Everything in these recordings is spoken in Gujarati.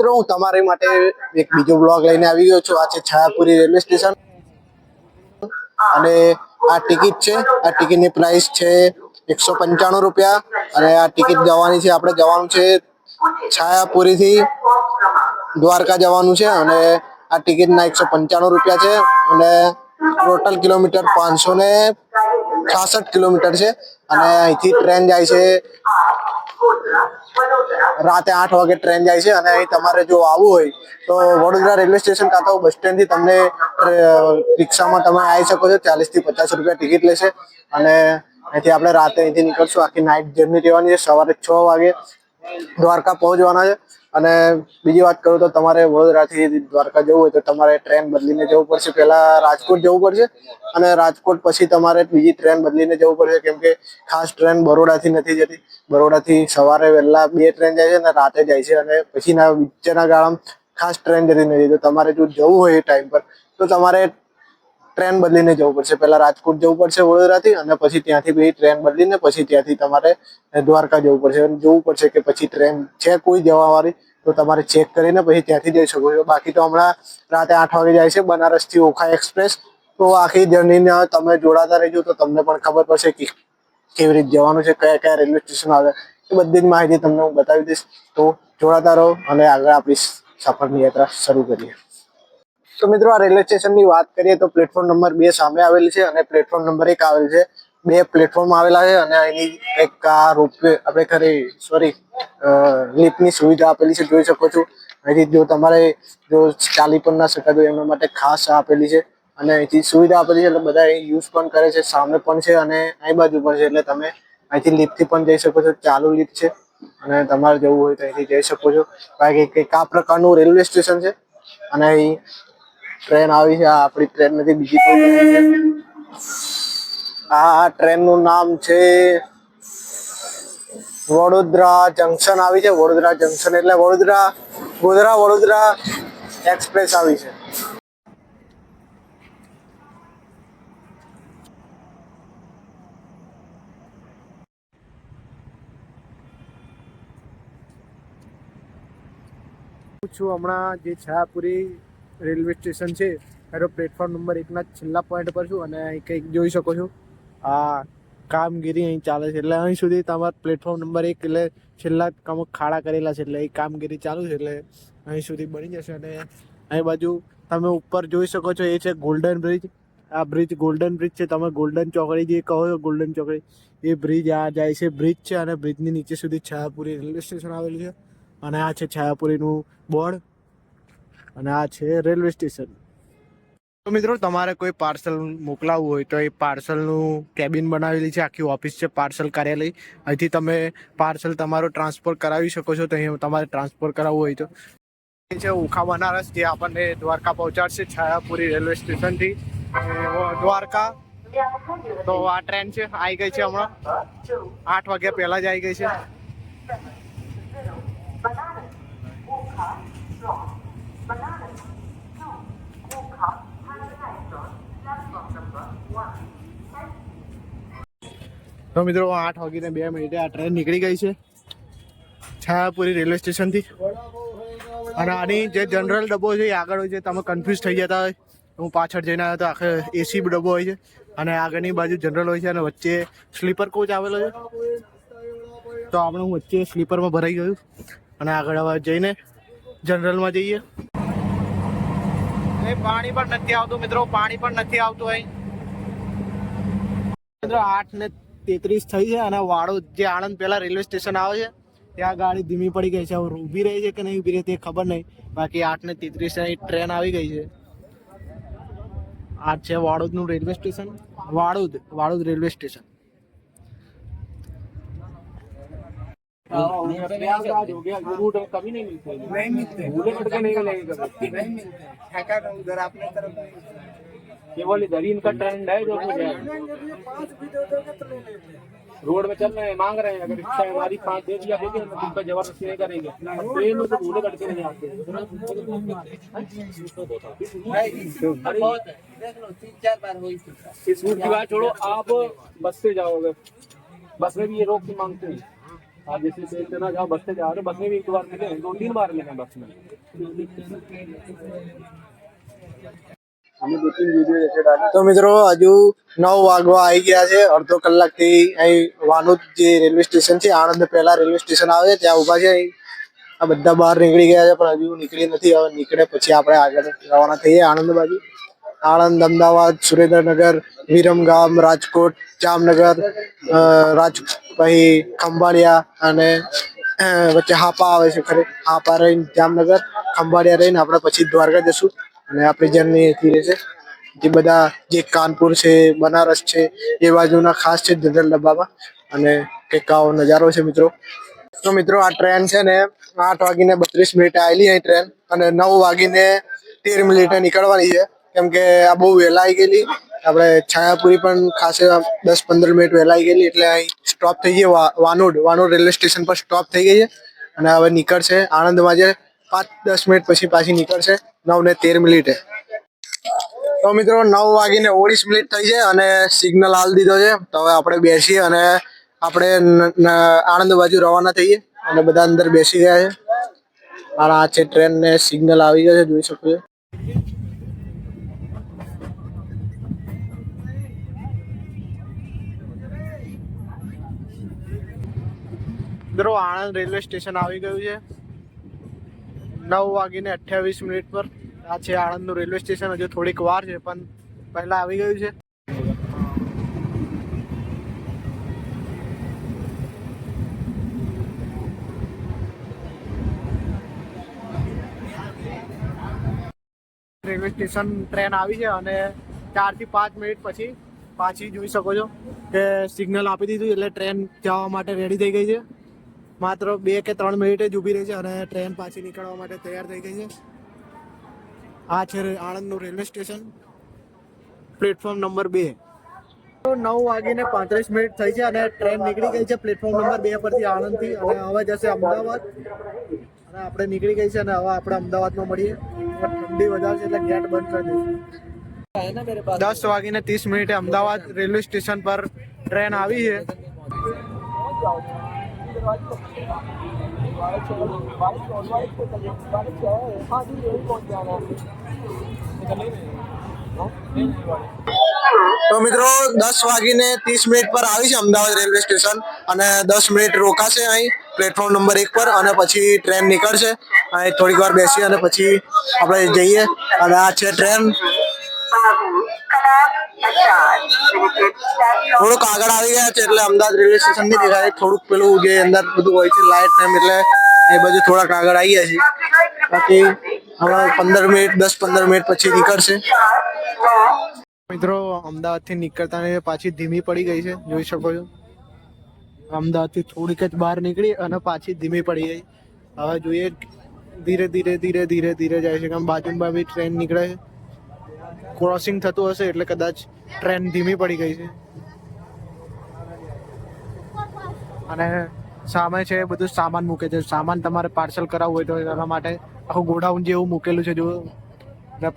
મિત્રો, હું તમારી માટે એક બીજો બ્લોગ લઈને આવી ગયો છું. આ છે છાયાપુરી રેલવે સ્ટેશન. અને આ ટિકિટ છે. આ ટિકિટની પ્રાઇસ છે એકસો પંચાણું રૂપિયા. અને આ ટિકિટ જવાની છે, આપણે જવાનું છે છાયાપુરીથી દ્વારકા જવાનું છે. અને આ ટિકિટના એકસો પંચાણું રૂપિયા છે. અને ટોટલ કિલોમીટર પાંચસો ને છાસઠ કિલોમીટર છે. અને અહીંથી ટ્રેન જાય છે રાતે આઠ વાગે ટ્રેન જાય છે અને અહીં તમારે જો આવવું હોય તો વડોદરા રેલવે સ્ટેશન કાં તો બસ સ્ટેન્ડથી તમને રિક્ષામાં તમે આવી શકો છો. ચાલીસથી પચાસ રૂપિયા ટિકિટ લેશે. અને અહીંથી આપણે રાતે અહીંથી નીકળશું. આખી નાઇટ જર્ની રહેવાની છે. સવારે છ વાગે દ્વારકા પહોંચવાના છે. અને બીજી વાત કરું તો તમારે વડોદરાથી દ્વારકા જવું હોય તો તમારે ટ્રેન બદલીને જવું પડશે. પહેલા રાજકોટ જવું પડશે અને રાજકોટ પછી તમારે બીજી ટ્રેન બદલીને જવું પડશે. કેમ કે ખાસ ટ્રેન બરોડાથી નથી જતી. બરોડાથી સવારે વહેલા બે ટ્રેન જાય છે અને રાતે જાય છે અને પછીના વચ્ચેના ગાળામાં ખાસ ટ્રેન જતી નથી. તો તમારે જો જવું હોય એ ટાઈમ પર, તો તમારે ટ્રેન બદલીને જવું પડશે. પહેલા રાજકોટ જવું પડશે વડોદરાથી અને પછી ત્યાંથી બી ટ્રેન બદલીને પછી ત્યાંથી તમારે દ્વારકા જવું પડશે. જોવું પડશે કે પછી ટ્રેન છે કોઈ જવાવાળી, તો તમારે ચેક કરીને પછી ત્યાંથી જઈ શકો છો. બાકી તો હમણાં રાતે આઠ વાગે જાય છે બનારસથી ઓખા એક્સપ્રેસ. તો આખી જર્નીને તમે જોડાતા રહેજો, તો તમને પણ ખબર પડશે કે કેવી રીતે જવાનું છે, કયા કયા રેલવે સ્ટેશન આવે. એ બધી જ માહિતી તમને હું બતાવી દઈશ. તો જોડાતા રહો અને આગળ આપણી સફરની યાત્રા શરૂ કરીએ. તો મિત્રો, આ રેલવે સ્ટેશનની વાત કરીએ તો પ્લેટફોર્મ નંબર બે સામે આવેલી છે અને પ્લેટફોર્મ નંબર એક આવેલ છે. બે પ્લેટફોર્મ આવેલા છે અને એની એક આ રોપવે આપણે ખરી સોરી લિફ્ટની સુવિધા આપેલી છે, જોઈ શકો છો. અહીંથી જો તમારે જો ચાલી પણ ના શકાય તો એમના માટે ખાસ આપેલી છે અને અહીંથી સુવિધા આપેલી છે, એટલે બધા યુઝ પણ કરે છે, સામે પણ છે અને અહીં બાજુ પણ છે, એટલે તમે અહીંથી લિફ્ટથી પણ જઈ શકો છો, ચાલુ લિફ્ટ છે અને તમારે જવું હોય તો અહીંથી જઈ શકો છો. કારણ કે આ પ્રકારનું રેલવે સ્ટેશન છે અને અહીં ટ્રેન આવી છે. આ આપણી ટ્રેન નથી, બીજી કોઈ આ ટ્રેનનું નામ છે વડોદરા જંકશન આવી છે. વડોદરા જંકશન એટલે વડોદરા, ગોધરા વડોદરા એક્સપ્રેસ આવી છે. પૂછું હમણાં જે છાયાપુરી રેલવે સ્ટેશન છે, એનો પ્લેટફોર્મ નંબર એકના છેલ્લા પોઈન્ટ પર છું અને અહીં કંઈક જોઈ શકો છો. આ કામગીરી અહીં ચાલે છે. એટલે અહીં સુધી તમારા પ્લેટફોર્મ નંબર એક એટલે છેલ્લા અમુક ખાડા કરેલા છે, એટલે એ કામગીરી ચાલુ છે, એટલે અહીં સુધી બની જશે. અને અહીં બાજુ તમે ઉપર જોઈ શકો છો, એ છે ગોલ્ડન બ્રિજ આ બ્રિજ ગોલ્ડન બ્રિજ છે. તમે ગોલ્ડન ચોકડી જે કહો છો ગોલ્ડન ચોકડી, એ બ્રિજ આ જાય છે બ્રિજ છે અને બ્રિજની નીચે સુધી છાયાપુરી રેલવે સ્ટેશન આવેલું છે. અને આ છે છાયાપુરીનું બોર્ડ. અને આ છે રેલવે સ્ટેશન. તો મિત્રો તમારે કોઈ પાર્સલ મોકલાવવું હોય તો એ પાર્સલનું કેબિન બનાવેલી છે આખી ઓફિસ છે પાર્સલ કાર્યાલય. અહીંથી તમે પાર્સલ તમારો ટ્રાન્સફર કરાવી શકો છો તો અહીં તમારે ટ્રાન્સફર કરાવવું હોય તો. એ છે ઓખા બનારસ જે આપણને દ્વારકા પહોંચાડશે છાયાપુરી રેલવે સ્ટેશનથી. દ્વારકા. તો આ ટ્રેન છે આવી ગઈ છે હમણાં. આઠ વાગ્યા પહેલાં જ આવી ગઈ છે. તો મિત્રો, આઠ વાગીને બે મિનિટે આ ટ્રેન નીકળી ગઈ છે છાયાપુરી રેલવે સ્ટેશનથી. અને આની જે જનરલ ડબ્બો છે એ આગળ હોય છે. તમે કન્ફ્યુઝ થઈ જતા હોય. હું પાછળ જઈને આવ્યો તો આખે એસી ડબ્બો હોય છે. અને આગળની બાજુ જનરલ હોય છે અને વચ્ચે સ્લીપર કોચ આવેલો છે. તો આપણે હું વચ્ચે સ્લીપરમાં ભરાઈ ગયું. અને આગળ હવે જઈને જનરલમાં જઈએ. પાણી પણ નથી આવતું મિત્રો, પાણી પણ નથી આવતું અહીં. મિત્રો, આઠ ને તેત્રીસ થઈ છે અને વાળો જે આણંદ પેલા રેલવે સ્ટેશન આવે છે, ત્યાં ગાડી ધીમી પડી ગઈ છે. હવે ઊભી રહી છે કે નહીં, ઊભી રહી તે ખબર નહીં. બાકી આઠ ને તેત્રીસ ટ્રેન આવી ગઈ છે. આ છે વાડોદનું railway station. Vadod Vadod railway station. नहीं मिलते भूले कट नहीं मिलेंगे कभी नहीं मिलते उधर अपने तरफ़ केवल इधर ही इनका ट्रेंड है जो रोड में चल रहे हैं मांग रहे हैं अगर रिक्शा हमारी पाँच दे दिया देंगे तो उनका ज़बरदस्ती नहीं करेंगे ट्रेन में तो भूले कट के नहीं आते इस रूट की बात छोड़ो आप बस से जाओगे बस में भी ये रोक के मांगते हैं आप जैसे से ना जाओ बस से जा रहे हो बस में भी एक दो बार मिले हैं, दो तीन बार मिले हैं बस में हमें दो तीन वीडियो जैसे डाले તો મિત્રો હજુ નવ વાગવા આવી ગયા છે અડધો કલાકથી અહીં વાનુદ જે રેલવે સ્ટેશન છે આણંદ પહેલા રેલવે સ્ટેશન આવે છે ત્યાં ઊભા છે અહીં આ બધા બહાર નીકળી ગયા છે પણ હજુ નીકળી નથી હવે નીકળે પછી આપણે આગળ રવાના થઈએ આણંદ બાજુ આણંદ, અમદાવાદ, સુરેન્દ્રનગર, વિરમગામ, રાજકોટ, જામનગર રાજ, પછી ખંભાળિયા અને વચ્ચે હાપા આવે છે ખરે. હાપા રહીને જામનગર, ખંભાળિયા રહીને આપણે પછી દ્વારકા જશું અને આપણી જર્ની એથી રહેશે. જે બધા, જે કાનપુર છે, બનારસ છે, એ બાજુના ખાસ છે જનરલ ડબ્બામાં. અને કંઈક આવો નજારો છે મિત્રો. તો મિત્રો, આ ટ્રેન છે ને, આઠ વાગીને બત્રીસ મિનિટે આવેલી અહીં ટ્રેન અને નવ વાગીને તેર મિનિટે નીકળવાની છે. કેમ કે આ બહુ વહેલા આવી ગયેલી. આપણે છાયાપુરી પણ ખાસે દસ પંદર મિનિટ વહેલા આવી ગયેલી એટલે અહીં સ્ટોપ થઈ ગઈ. વાનોડ વાનોડ રેલવે સ્ટેશન પર સ્ટોપ થઈ ગઈ છે. અને હવે નીકળશે આણંદમાં જે પાંચ, દસ મિનિટ પછી પાછી નીકળશે નવ ને તેર મિનિટે. તો મિત્રો નવ વાગીને ઓગણીસ મિનિટ થઈ છે અને સિગ્નલ હાલ દીધો છે. તો હવે આપણે બેસીએ અને આપણે આણંદ બાજુ રવાના થઈએ અને બધા અંદર બેસી ગયા છે. અને આ છે ટ્રેન ને સિગ્નલ આવી ગયો છે, જોઈ શકો છો. મિત્રો, આણંદ રેલવે સ્ટેશન આવી ગયું છે. નવ વાગીને અઠ્યાવીસ મિનિટ પર. આ છે આણંદનું રેલવે સ્ટેશન, હજુ થોડીક વાર છે, પણ પહેલાં આવી ગયું છે. રેલવે સ્ટેશન ટ્રેન આવી છે અને ચારથી પાંચ મિનિટ પછી પાછી જોઈ શકો છો કે સિગ્નલ આપી દીધું એટલે ટ્રેન જવા માટે રેડી થઈ ગઈ છે. માત્ર બે કે ત્રણ મિનિટે જ ઊભી રહી છે અને ટ્રેન પાછી નીકળવા માટે તૈયાર થઈ ગઈ છે. આ છે આણંદનું રેલવે સ્ટેશન. પ્લેટફોર્મ નંબર બે. નવ વાગીને પાંત્રીસ મિનિટ થઈ છે અને ટ્રેન નીકળી ગઈ છે પ્લેટફોર્મ નંબર બે પરથી આણંદથી અને હવે જશે અમદાવાદ. અને આપણે નીકળી ગઈ છે અને હવે આપણે અમદાવાદમાં મળીએ. ઠંડી વધારે છે એટલે ગેટ બંધ કરી દઈશું. દસ વાગીને ત્રીસ મિનિટે અમદાવાદ રેલવે સ્ટેશન પર ટ્રેન આવી છે. તો મિત્રો, દસ વાગીને ત્રીસ મિનિટ પર આવી છે અમદાવાદ રેલવે સ્ટેશન અને દસ મિનિટ રોકાશે અહીં પ્લેટફોર્મ નંબર એક પર અને પછી ટ્રેન નીકળશે. અહીં થોડીક વાર બેસી અને પછી આપણે જઈએ. અને આ છે ટ્રેન થોડુંક આગળ આવી ગયા છે એટલે અમદાવાદ રેલવે સ્ટેશન નહીં દેખાય થોડુંક પેલું જે અંદર બધું હોય છે લાઇટ ને એટલે એ બાજુ થોડાક આગળ આવી ગયા છે બાકી હમણાં પંદર મિનિટ, દસ પંદર મિનિટ પછી નીકળશે. મિત્રો, અમદાવાદથી નીકળતા ને પાછી ધીમી પડી ગઈ છે, જોઈ શકો છો. અમદાવાદથી થોડીક જ બહાર નીકળી અને પાછી ધીમી પડી ગઈ. હવે જોઈએ, ધીરે ધીરે ધીરે ધીરે ધીરે જાય છે, કેમ બાજુમાં બી ટ્રેન નીકળે છે. ક્રોસિંગ થતું હશે એટલે કદાચ ટ્રેન ધીમી પડી ગઈ છે. અને સામે છે બધું સામાન મૂકે છે. સામાન તમારે પાર્સલ કરાવવું હોય તો એના માટે આખું ગોડાઉન જેવું મૂકેલું છે, જો.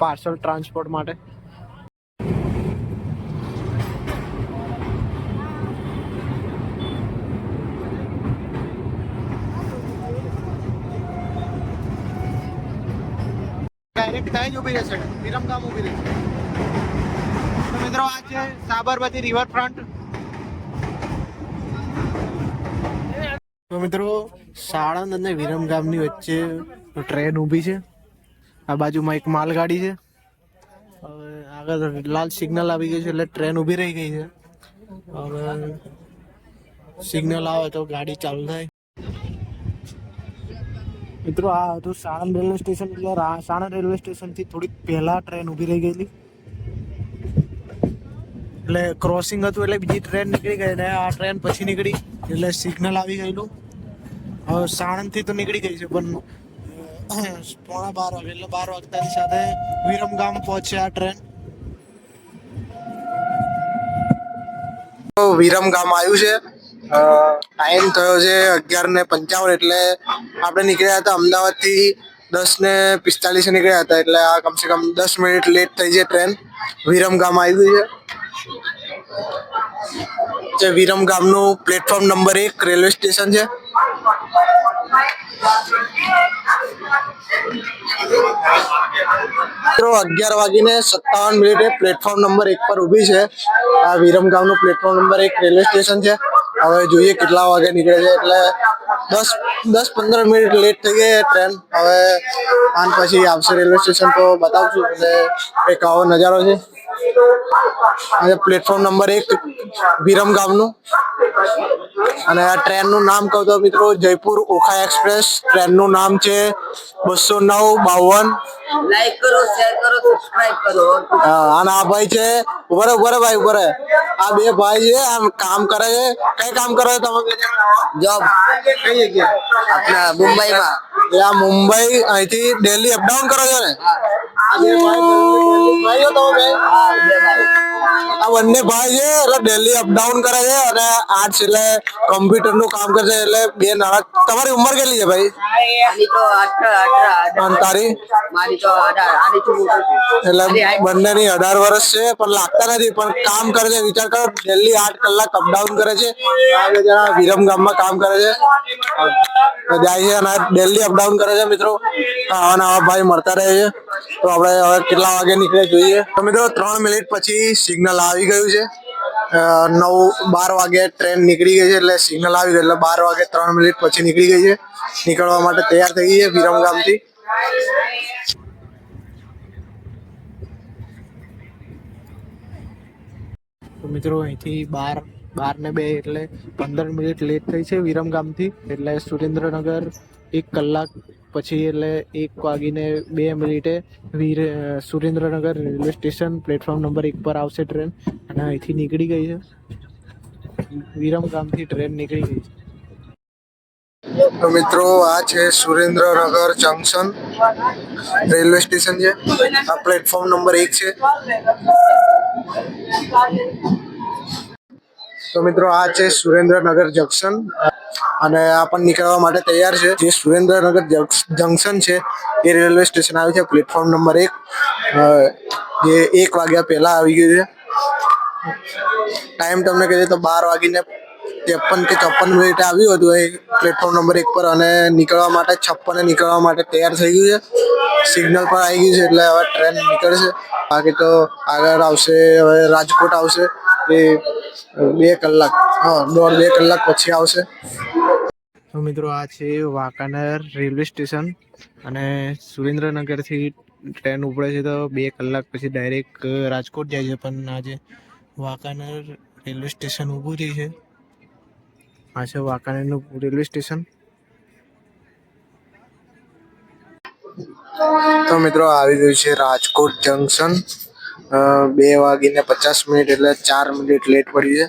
પાર્સલ ટ્રાન્સપોર્ટ માટે. ડાયરેક્ટ ત્યાં જ ઊભી રહેશે. વિરમગામ ઊભી રહેશે. મિત્રો આ છે સાબરમતી રિવરફ્રન્ટ તો મિત્રો સાણંદ અને વિરમગામની વચ્ચે ટ્રેન ઊભી છે. આ બાજુમાં એક માલગાડી છે. હવે આગળ લાલ સિગ્નલ આવી ગયું છે એટલે ટ્રેન ઊભી રહી ગઈ છે. હવે સિગ્નલ આવે તો ગાડી ચાલુ થાય. મિત્રો, આ હતું સાણંદ રેલવે સ્ટેશન એટલે સાણંદ રેલવે સ્ટેશનથી થોડીક પહેલા ટ્રેન ઊભી રહી ગયેલી. એટલે ક્રોસિંગ હતું એટલે બીજી ટ્રેન નીકળી ગઈ ને આ ટ્રેન પછી નીકળી એટલે સિગ્નલ આવી ગયેલું. હવે સાણંદથી તો નીકળી ગઈ છે, પણ પોણા બાર વાગે, એટલે બાર વાગતાની સાથે વિરમગામ પહોંચે આ ટ્રેન વિરમગામ આવ્યું છે. ટાઈમ થયો છે અગિયાર ને પંચાવન એટલે આપણે નીકળ્યા હતા અમદાવાદથી દસ ને પિસ્તાલીસે નીકળ્યા હતા એટલે આ કમસે કમ દસ મિનિટ લેટ થઈ છે ટ્રેન વિરમગામ આવી ગઈ છે. જે વિરમ ગામનું પ્લેટફોર્મ નંબર એક રેલવે સ્ટેશન છે. મિત્રો, અગિયાર વાગીને સત્તાવન મિનિટે પ્લેટફોર્મ નંબર એક પર ઊભી છે. આ વિરમ ગામનું પ્લેટફોર્મ નંબર એક રેલવે સ્ટેશન છે. હવે જોઈએ કેટલા વાગે નીકળે છે. એટલે દસ દસ પંદર મિનિટ લેટ થઈ ગઈ ટ્રેન હવે આન પછી આવશે રેલવે સ્ટેશન તો બતાવશું. એટલે એક આવો નજારો છે. અને પ્લેટફોર્મ નંબર એક, વિરમ ગામનું. અને આ ટ્રેનનું નામ કહું તો મિત્રો જયપુર ઓખા એક્સપ્રેસ ટ્રેનનું નામ છે બસો નવ બાવન. લાઈક કરો શેર કરો સબસ્ક્રાઇબ કરો. અને આ ભાઈ છે ઉભર ઉભર ભાઈ ઉભર આ બે ભાઈ છે આમ કામ કરે છે. કઈ કામ કરો છો તમે જોબ કઈ જગ્યાએ આપણા મુંબઈમાં. આ મુંબઈ અહીંથી દિલ્હી અપડાઉન કરો છો ને? આ બે ભાઈ ભાઈઓ તમે બે? ભાઈ આ બંને ભાઈ છે એટલે દિલ્હી અપડાઉન કરે છે અને આર્ટ્સ એટલે કમ્પ્યુટરનું કામ કરે છે એટલે બે નાના તમારી ઉંમર કેટલી છે ભાઈ? તારી? એટલે બંને ની બંનેની અઢાર વર્ષ છે પણ લાગતા નથી પણ કામ કરે છે વિચાર કરો ડેલી આઠ કલાક અપડાઉન કરે છે. વિરમ ગામમાં ગામમાં કામ કરે છે. જાય છે અને દિલ્હી અપડાઉન કરે છે મિત્રો. આવા નવા ભાઈ મળતા રહે છે. તો આપણે હવે કેટલા વાગે નીકળે જોઈએ? તો ત્રણ મિનિટ પછી સિગ્નલ આવી ગયું છે. નવ, બાર વાગે ટ્રેન નીકળી ગઈ છે એટલે સિગ્નલ આવી ગયું. એટલે બાર વાગે ત્રણ મિનિટ પછી નીકળી ગઈ છે. નીકળવા માટે તૈયાર થઈ ગઈ છે વિરમગામથી મિત્રો, અહીંથી બાર બાર ને બે એટલે પંદર મિનિટ લેટ થઈ છે વિરમગામથી એટલે સુરેન્દ્રનગર એક કલાક પછી એટલે એક વાગીને બે મિનિટે વીર, Surendranagar railway station platform number એક પર આવશે ટ્રેન. અને અહીંથી નીકળી ગઈ છે. વિરમગામથી ટ્રેન નીકળી ગઈ છે. તો મિત્રો, આ છે સુરેન્દ્રનગર જંકશન રેલવે સ્ટેશન છે. આ પ્લેટફોર્મ નંબર એક છે. તો મિત્રો આ છે સુરેન્દ્રનગર જંકશન. અને આ પણ નીકળવા માટે તૈયાર છે. જે સુરેન્દ્રનગર જંક્શ- જંકશન છે, એ રેલવે સ્ટેશન આવ્યું છે, પ્લેટફોર્મ નંબર એક. જે એક વાગ્યા પહેલા આવી ગયું છે. ટાઈમ તમને કહીએ તો બાર વાગીને ત્રેપન કે ચોપન મિનિટ આવ્યું હતું એ પ્લેટફોર્મ નંબર એક પર અને નીકળવા માટે છપ્પને નીકળવા માટે તૈયાર થઈ ગયું છે. સિગ્નલ પર આવી ગયું છે એટલે હવે ટ્રેન નીકળશે. બાકી તો આગળ આવશે, હવે રાજકોટ આવશે. એ બે કલાક, હા, દોઢ બે કલાક પછી આવશે. તો મિત્રો આ છે વાંકાનેર રેલવે સ્ટેશન અને સુરેન્દ્રનગરથી ટ્રેન ઉપડે છે તો બે કલાક પછી ડાયરેક્ટ રાજકોટ જાય છે. પણ આજે વાંકાનેર રેલવે સ્ટેશન ઊભું થઈ છે. આ છે વાંકાનેરનું રેલવે સ્ટેશન. તો મિત્રો આવી ગયું છે રાજકોટ જંકશન. બે વાગીને પચાસ મિનિટ એટલે ચાર મિનિટ લેટ પડી છે.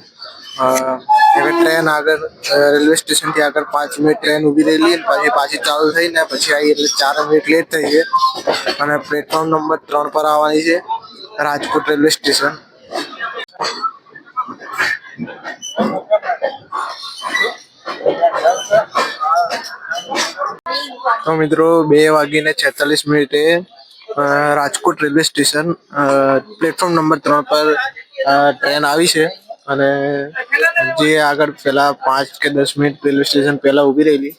હવે ટ્રેન આગળ રેલવે સ્ટેશનથી આગળ પાંચ મિનિટ ટ્રેન ઊભી રહેલી અને પછી પાછી ચાલુ થઈને પછી આવી એટલે ચાર મિનિટ લેટ થઈ છે. અને પ્લેટફોર્મ નંબર ત્રણ પર આવવાની છે, રાજકોટ રેલવે સ્ટેશન. તો મિત્રો બે વાગીને છેતાલીસ મિનિટે Rajkot railway station platform number ત્રણ પર ટ્રેન આવી છે અને જે આગળ પહેલા પાંચ કે દસ મિનિટ રેલવે સ્ટેશન પહેલા ઊભી રહેલી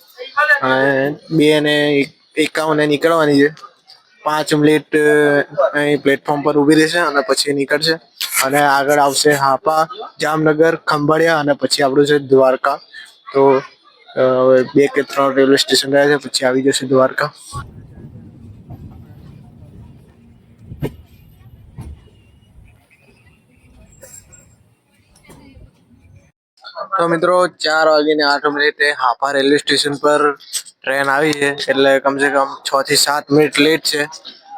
અને બે ને એક- એકાવને નીકળવાની છે. પાંચ મિનિટ અહીં પ્લેટફોર્મ પર ઊભી રહેશે અને પછી નીકળશે અને આગળ આવશે હાપા, જામનગર, ખંભાળિયા અને પછી આપણું છે દ્વારકા. તો બે કે ત્રણ રેલવે સ્ટેશન રહ્યા છે, પછી આવી જશે દ્વારકા. તો મિત્રો, ચાર વાગીને આઠ મિનિટે હાપા રેલવે સ્ટેશન પર ટ્રેન આવી છે, એટલે કમસે કમ છ થી સાત મિનિટ લેટ છે.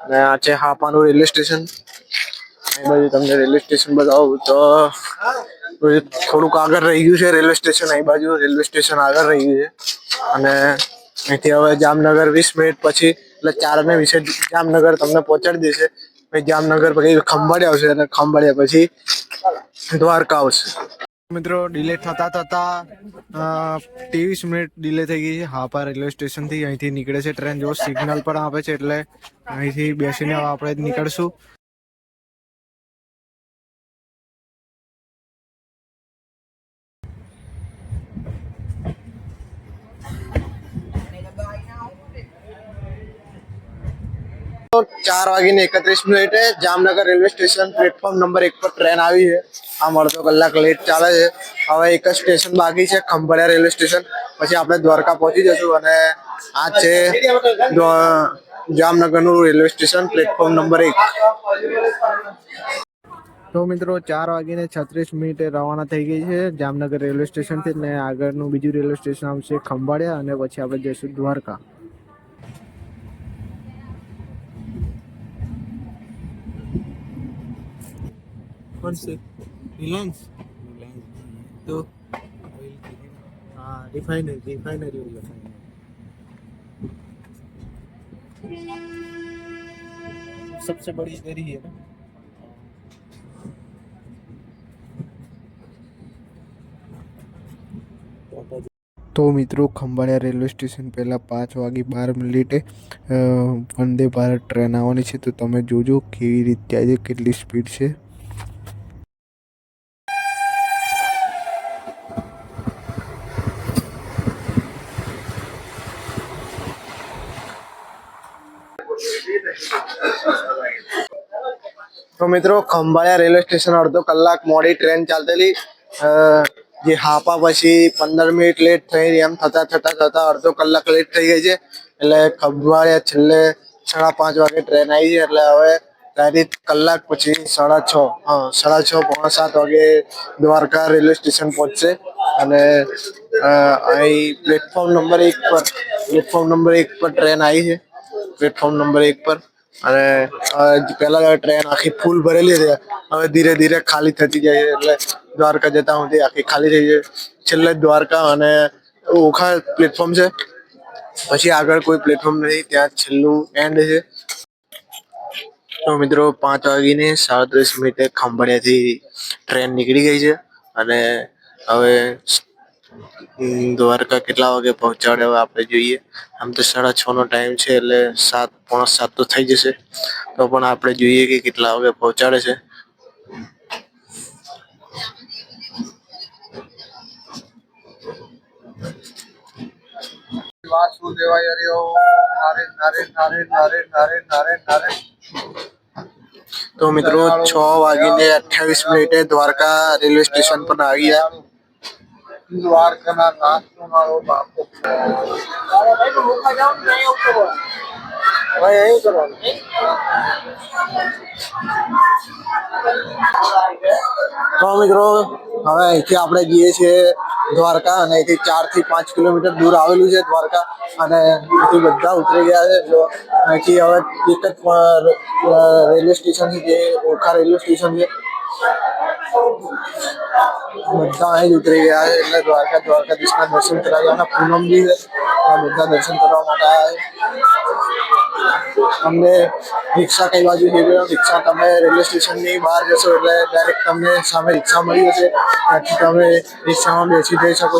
અને આ છે હાપાનું રેલવે સ્ટેશન. એ બાજુ તમને રેલવે સ્ટેશન બતાવું તો થોડુંક આગળ રહી ગયું છે, રેલવે સ્ટેશન અહીં બાજુ, રેલવે સ્ટેશન આગળ રહી ગયું છે. અને અહીંથી હવે જામનગર વીસ મિનિટ પછી, એટલે ચાર ને વીસે જામનગર તમને પહોંચાડી દેશે. જામનગર પછી ખંભાળિયા આવશે અને ખંભાળિયા પછી દ્વારકા આવશે. મિત્રો ડિલે થતા થતા ત્રેવીસ મિનિટ ડિલે થઈ ગઈ છે. હાપા રેલવે સ્ટેશનથી અહીંથી નીકળે છે. ટ્રેન જો સિગ્નલ પણ આપે છે, એટલે અહીંથી બેસીને આપણે નીકળશું. ચાર વાગીને એકત્રીસ મિનિટે Jamnagar railway station platform number એક પર ટ્રેન આવી છે. આમ અડધો કલાક લેટ ચાલે છે. હવે એક જ સ્ટેશન બાકી છે, ખંભાળિયા રેલવે સ્ટેશન. પછી આપણે દ્વારકા પહોંચી જશું અને આ છે જામનગરનું રેલવે સ્ટેશન પ્લેટફોર્મ નંબર એક. તો મિત્રો, ચાર વાગીને છત્રીસ મિનિટે રવાના થઈ ગઈ છે જામનગર રેલવે સ્ટેશનથી ને આગળનું બીજું રેલવે સ્ટેશન આવશે ખંભાળિયા અને પછી આપણે જઈશું દ્વારકા. कौन से रिलायंस तो हाँ रिफाइनरी रिफाइनरी सबसे बड़ी इधर ही है ना તો મિત્રો ખંભાળિયા રેલવે સ્ટેશન પહેલાં પાંચ વાગે બાર મિનિટે અ, વંદે ભારત ટ્રેન આવવાની છે તો તમે જોજો કેવી રીતે આજે કેટલી સ્પીડ છે તો મિત્રો, ખંભાળિયા રેલવે સ્ટેશન અડધો કલાક મોડી ટ્રેન ચાલતેલી. જે હાપા પછી પંદર મિનિટ લેટ થઈ એમ થતા થતા થતા અડધો કલાક લેટ થઈ ગઈ છે. એટલે ખંભાળિયા છેલ્લે સાડા પાંચ વાગે ટ્રેન આવી છે. એટલે હવે ડાયરેક્ટ કલાક પછી સાડા છ હા સાડા છ, પોણા સાત વાગે દ્વારકા રેલવે સ્ટેશન પહોંચશે. અને અહીં પ્લેટફોર્મ નંબર એક પર પ્લેટફોર્મ નંબર એક પર ટ્રેન આવી છે. પ્લેટફોર્મ નંબર એક પર. અને પહેલા ટ્રેન આખી ફૂલ ભરેલી હતી, હવે ધીરે ધીરે ખાલી થતી જાય છે, એટલે દ્વારકા જતા સુધી આખી ખાલી થઈ જાય છેલ્લે દ્વારકા અને ઓખા પ્લેટફોર્મ છે. પછી આગળ કોઈ પ્લેટફોર્મ નથી, ત્યાં છેલ્લું એન્ડ છે. તો મિત્રો, પાંચ વાગીને સાડત્રીસ મિનિટે ખંભાળિયાથી ટ્રેન નીકળી ગઈ છે. અને હવે દ્વારકા કેટલા વાગે પહોંચાડે હવે આપણે જોઈએ. આમ તો સાડા છ નો ટાઈમ છે એટલે સાત પોણા સાત તો થઈ જશે. તો પણ આપણે જોઈએ કે કેટલા વાગે પહોંચાડે છે. વાસુદેવાય હરિ ઓમ તો મિત્રો છ વાગીને અઠ્યાવીસ મિનિટે દ્વારકા રેલવે સ્ટેશન પર આવી ગયા. દ્વારકાના નાસ્તો મારો બાપો. ભાઈ અહીં કરવાનું? તો મિત્રો હવે અહીંથી આપણે જઈએ છીએ દ્વારકા અને અહીંથી ચારથી પાંચ કિલોમીટર દૂર આવેલું છે દ્વારકા અને અહીંથી બધા ઉતરી ગયા છે. જો અહીંથી હવે એક જ રેલવે સ્ટેશન છે જે ઓખા રેલવે સ્ટેશન છે. બધા અહીં જ ઉતરી ગયા છે. એટલે દ્વારકા, દ્વારકાધીશના દર્શન કરવા જવાના પૂનમ બી બધા દર્શન કરવા માટે આવ્યા છે. તમને રિક્ષા કઈ બાજુ છે રિક્ષા તમે રેલવે સ્ટેશનની બહાર જશો એટલે ડાયરેક્ટ તમને સામે રિક્ષા મળી જશે. ત્યાંથી તમે રિક્ષામાં બેસી જઈ શકો